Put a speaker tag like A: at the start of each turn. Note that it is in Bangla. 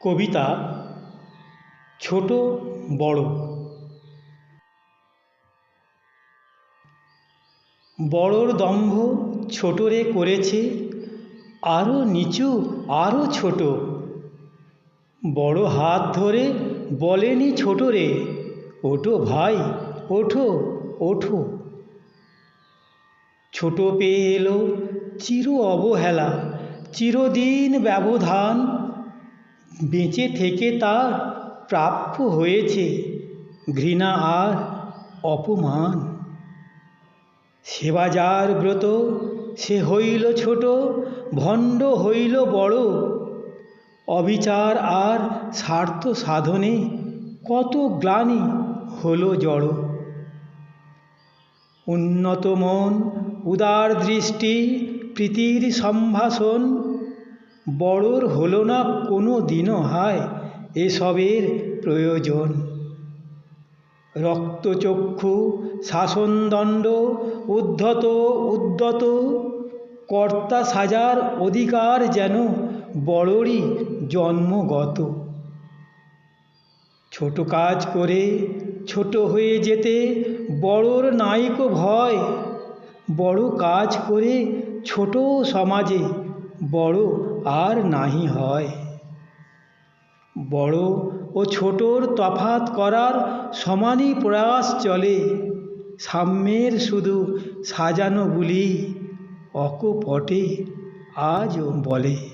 A: কবিতা ছোট, বড়। বড়োর দম্ভ ছোটরে করেছে আরও নিচু আরও ছোট। বড় হাত ধরে বলেনি ছোটরে, ওঠো ভাই, ওঠো ওঠো। ছোট পেয়ে এলো চির অবহেলা, চিরদিন ব্যবধান বেঁচে থেকে তার প্রাপ্য হয়েছে। ঘৃণা আর অপমান। সেবা যার ব্রত, সে হইল ছোট, ভণ্ড হইল বড়। অবিচার আর স্বার্থ সাধনে কত গ্লানি হলো জড়। উন্নত মন, উদার দৃষ্টি, প্রীতির সম্ভাষণ বড়োর হলো না কোনো দিনও হায় এসবের প্রয়োজন। রক্তচক্ষু শাসনদণ্ড উদ্ধত, উদ্যত, কর্তা সাজার অধিকার যেন বড়োরই জন্মগত। ছোট কাজ করে ছোট হয়ে যেতে বড়োর নাইকো ভয়, বড় কাজ করে ছোট সমাজে বড় আর নাহি হয়। বড় ও ছোটর তফাত করার সমানই প্রয়াস চলে। সাম্যের শুধু সাজানো বুলি অকপটে আজও বলে।